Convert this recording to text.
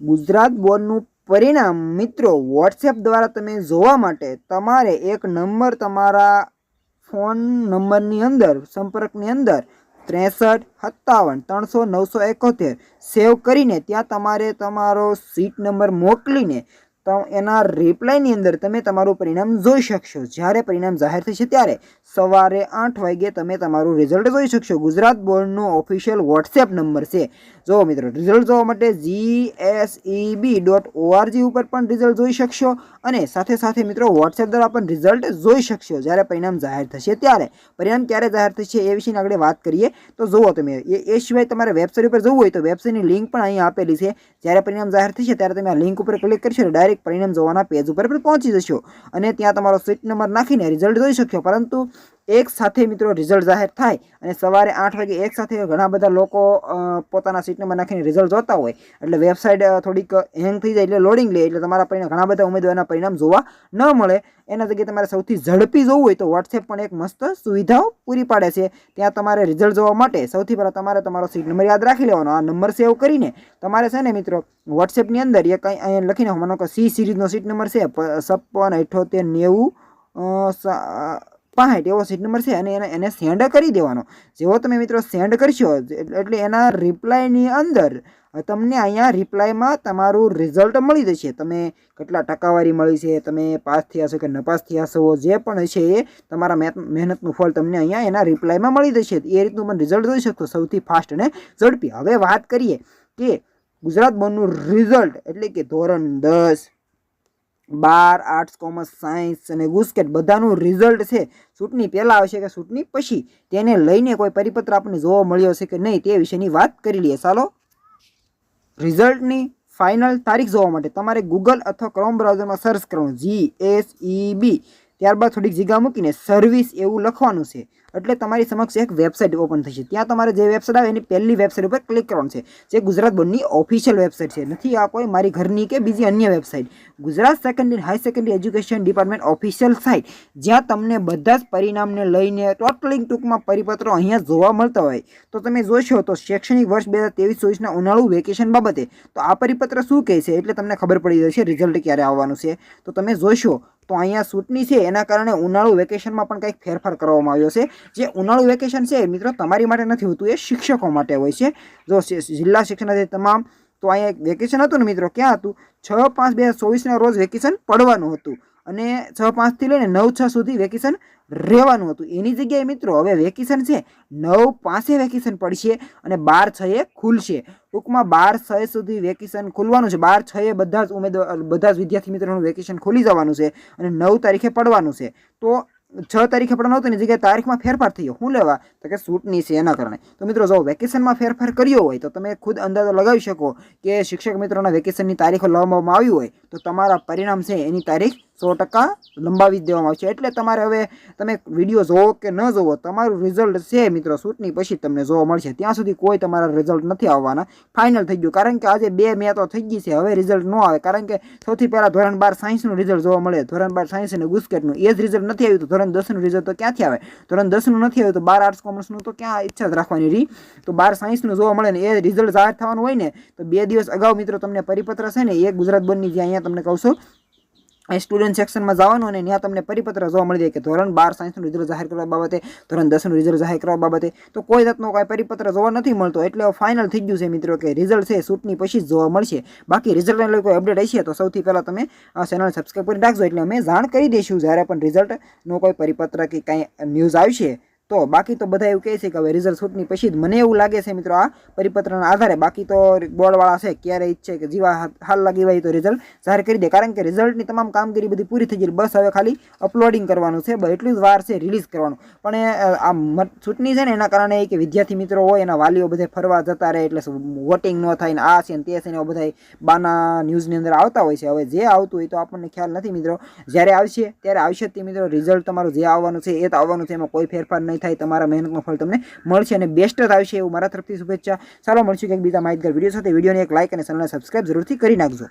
ગુજરાત બોર્ડનું પરિણામ મિત્રો વોટ્સએપ દ્વારા તમે જોવા માટે તમારે એક નંબર તમારા ફોન નંબરની અંદર, સંપર્કની અંદર ત્રેસઠ, સત્તાવન, ત્રણસો, નવસો એકોતેર સેવ કરીને ત્યાં તમારે તમારો સીટ નંબર મોકલીને તો એના રિપ્લાયની અંદર તમે તમારું પરિણામ જોઈ શકશો. જ્યારે પરિણામ જાહેર થશે ત્યારે સવારે આઠ વાગ્યે તમે તમારું રિઝલ્ટ જોઈ શકશો. ગુજરાત બોર્ડનો ઓફિશિયલ વોટ્સએપ નંબર છે. જો મિત્રો રિઝલ્ટ જોવા માટે જી એસ ડોટ ઓઆરજી ઉપર પણ રિઝલ્ટ જોઈ શકશો અને સાથે સાથે મિત્રો વોટ્સએપ દ્વારા પણ રિઝલ્ટ જોઈ શકશો. જ્યારે પરિણામ જાહેર થશે ત્યારે. પરિણામ ક્યારે જાહેર થશે એ વિશેની આગળ વાત કરીએ. તો જુઓ તમે, એ સિવાય તમારે વેબસાઇટ ઉપર જવું હોય તો વેબસાઇટની લિંક પણ અહીં આપેલી છે. જ્યારે પરિણામ જાહેર થશે ત્યારે તમે આ લિંક ઉપર ક્લિક કરશો એટલે ડાયરેક્ટ પરિણામ જોવાના પેજ ઉપર પણ પહોંચી જશો. અને ત્યાં તમારો સીટ નંબર નાખીને રિઝલ્ટ જોઈ શકશો પરંતુ એક સાથે મિત્રો રિઝલ્ટ જાહેર થાય અને સવારે આઠ વાગે એક સાથે ઘણા બધા લોકો પોતાના સીટ નંબર નાખીને રિઝલ્ટ જોતા હોય. એટલે વેબસાઇટ થોડીક હેંગ થઈ જાય એટલે લોડિંગ લે એટલે તમારા પરિણામ, ઘણા બધા ઉમેદવારના પરિણામ જોવા ન મળે. એના જગ્યાએ તમારે સૌથી ઝડપી જોવું હોય તો વોટ્સએપ પણ એક મસ્ત સુવિધાઓ પૂરી પાડે છે. ત્યાં તમારે રિઝલ્ટ જોવા માટે સૌથી પહેલાં તમારે તમારો સીટ નંબર યાદ રાખી લેવાનો. આ નંબર સેવ કરીને તમારે છે ને મિત્રો વોટ્સએપની અંદર એ અહીં અહીંયા લખીને માનો કે સી સિરીઝનો સીટ નંબર છે. છપ્પન, અઠ્યોતેર, નેવું અ, એવો સીટ નંબર છે અને એને એને સેન્ડ કરી દેવાનો. જેવો તમે મિત્રો સેન્ડ કરશો એટલે એના રિપ્લાયની અંદર તમને અહીંયા રિપ્લાયમાં તમારું રિઝલ્ટ મળી જશે. તમે કેટલા ટકાવારી મળી છે તમે પાસ થયા છો કે નપાસ થયા છો જે પણ છે એ તમારા મહેનત- મહેનતનું ફળ તમને અહીંયા એના રિપ્લાયમાં મળી જશે. એ રીતનું પણ રિઝલ્ટ જોઈ શકશો સૌથી ફાસ્ટ અને ઝડપી. હવે વાત કરીએ કે ગુજરાત બોર્ડનું રિઝલ્ટ એટલે કે ધોરણ દસ બાર આર્ટ્સ કોમર્સ, સાયન્સ અને ગુસ્કેટ બધાનું રિઝલ્ટ છે. સૂટની પહેલાં આવશે કે સૂટની પછી? તેને લઈને કોઈ પરિપત્ર આપણને જોવા મળ્યો છે કે નહીં તે વિશેની વાત કરી લઈએ. ચાલો. રિઝલ્ટની ફાઇનલ તારીખ જોવા માટે તમારે ગૂગલ અથવા ક્રોમ બ્રાઉઝરમાં સર્ચ કરવાનું. જી એસ ઈ બી ત્યારબાદ થોડીક જગ્યા મૂકીને સર્વિસ એવું લખવાનું છે. એટલે તમારી સમક્ષ એક વેબસાઇટ ઓપન થશે. ત્યાં તમારે જે વેબસાઇટ આવે એની પહેલી વેબસાઇટ ઉપર ક્લિક કરવાનું છે. જે ગુજરાત બોર્ડની ઓફિશિયલ વેબસાઇટ છે. નથી આ કોઈ મારી ઘરની કે બીજી અન્ય website Gujarat secondary high secondary education department official site જ્યાં તમને બધા જ પરિણામને લઈને ટોટલિંગ ટૂંકમાં પરિપત્રો અહીંયા જોવા મળતા હોય. તો તમે જોશો તો શૈક્ષણિક વર્ષ બે હજાર ત્રેવીસ ચોવીસના ઉનાળુ વેકેશન બાબતે તો આ પરિપત્ર શું કહે છે? એટલે તમને ખબર પડી જશે રિઝલ્ટ ક્યારે આવવાનું છે. તો તમે જોશો તો અહીંયા સૂટની છે, એના કારણે ઉનાળુ વેકેશનમાં પણ કંઈક ફેરફાર કરવામાં આવ્યો છે. જે ઉનાળુ વેકેશન છે, મિત્રો, તમારી માટે નથી હોતું, એ શિક્ષકો માટે હોય છે. જો જિલ્લા શિક્ષણાધિકારી તમામ, તો અહીંયા એક વેકેશન હતું ને, મિત્રો, ક્યાં હતું? છ પાંચ બે હજાર ચોવીસના રોજ વેકેશન પડવાનું હતું. અને છ પાંચથી લઈને નવ છ સુધી વેકેશન રહેવાનું હતું. એની જગ્યાએ મિત્રો હવે વેકેશન છે, નવ પાંચે વેકેશન પડશે અને બાર છએ ખુલશે. ટૂંકમાં બાર છ સુધી વેકેશન ખુલવાનું છે. બાર છ એ બધા જ ઉમેદવાર, બધા જ વિદ્યાર્થી મિત્રોનું વેકેશન ખુલી જવાનું છે અને નવ તારીખે પડવાનું છે. તો છ તારીખે પણ નહોતું એની જગ્યાએ તારીખમાં ફેરફાર થયો. શું લેવા? તો કે ચૂંટણી છે એના કારણે. તો મિત્રો જો વેકેશનમાં ફેરફાર કર્યો હોય તો તમે ખુદ અંદાજો લગાવી શકો કે શિક્ષક મિત્રોના વેકેશનની તારીખો લાવવામાં આવી હોય તો તમારા પરિણામ છે એની તારીખ સો ટકા લંબાવી દેવામાં આવશે. એટલે તમારે હવે તમે વીડિયો જોવો કે ન જોવો તમારું રિઝલ્ટ છે મિત્રો શૂટની, પછી તમને જોવા મળશે. ત્યાં સુધી કોઈ તમારા રિઝલ્ટ નથી આવવાના. ફાઇનલ થઈ ગયું. કારણ કે આજે બે મે તો થઈ ગઈ છે. હવે રિઝલ્ટ ન આવે. કારણ કે સૌથી પહેલાં ધોરણ બાર સાયન્સનું રિઝલ્ટ જોવા મળે. ધોરણ બાર સાયન્સ અને ગુસ્કેટનું એ જ રિઝલ્ટ નથી આવ્યું તો ધોરણ દસનું રિઝલ્ટ તો ક્યાંથી આવે? ધોરણ દસનું નથી આવ્યું તો બાર આર્ટ્સ કોમર્સનું તો ક્યાં ઈચ્છા જ રાખવાની રહી? તો બાર સાયન્સનું જોવા મળે ને એ રિઝલ્ટ જાહેર થવાનું હોય ને, તો બે દિવસ અગાઉ મિત્રો તમને પરિપત્ર છે ને, એ ગુજરાત બોર્ડની જે અહીંયા તમને કહું છું સ્ટુડન્ટ સેક્શનમાં જવાનું અને ત્યાં તમને પરિપત્ર જોવા મળી જાય કે ધોરણ બાર સાયન્સનું રિઝલ્ટ જાહેર કરવા બાબતે, ધોરણ દસનું રિઝલ્ટ જાહેર કરવા બાબતે. તો કોઈ જાતનો કાંઈ પરિપત્ર જોવા નથી મળતો, એટલે ફાઇનલ થઈ ગયું છે મિત્રો કે રિઝલ્ટ છે શૂટની પછી જ જોવા મળશે. બાકી રિઝલ્ટને લઈ કોઈ અપડેટ હશે તો સૌથી પહેલાં તમે ચેનલ સબસ્ક્રાઈબ કરી રાખજો એટલે અમે જાણ કરી દઈશું જ્યારે પણ રિઝલ્ટનો કોઈ પરિપત્ર કે કાંઈ ન્યૂઝ આવશે. તો બાકી તો બધા એવું કહે છે કે હવે રિઝલ્ટ ચૂંટણી પછી જ મને એવું લાગે છે મિત્રો આ પરિપત્રના આધારે. બાકી તો બોર્ડવાળા છે ક્યારે ઈચ્છે કે જીવા હાલ લાગી હોય તો રિઝલ્ટ જાહેર કરી દે. કારણ કે રિઝલ્ટની તમામ કામગીરી બધી પૂરી થઈ ગઈ. બસ હવે ખાલી અપલોડિંગ કરવાનું છે. બસ એટલી જ વાર છે રિલીઝ કરવાનું. પણ એ આ ચૂંટણી છે ને એના કારણે એ કે વિદ્યાર્થી મિત્રો હોય, એના વાલીઓ બધે ફરવા જતા રહે એટલે વોટિંગ ન થાય ને આ છે ને તે છે ને બધા બાના ન્યૂઝની અંદર આવતા હોય છે. હવે જે આવતું હોય તો આપણને ખ્યાલ નથી મિત્રો. જ્યારે આવશે, ત્યારે આવશે તે મિત્રો. રિઝલ્ટ તમારું જે આવવાનું છે એ તો આવવાનું છે. એમાં કોઈ ફેરફાર થાય તમારા મહેનતનું ફળ તમને મળશે અને બેસ્ટ જ આવશે એવું મારા તરફથી શુભેચ્છા. ચાલો મળશું કંઈક બીજા માહિતગાર વીડિયો સાથે. વિડીયોને એક લાઇક અને ચેનલને સબસ્ક્રાઇબ જરૂરથી કરી નાખજો.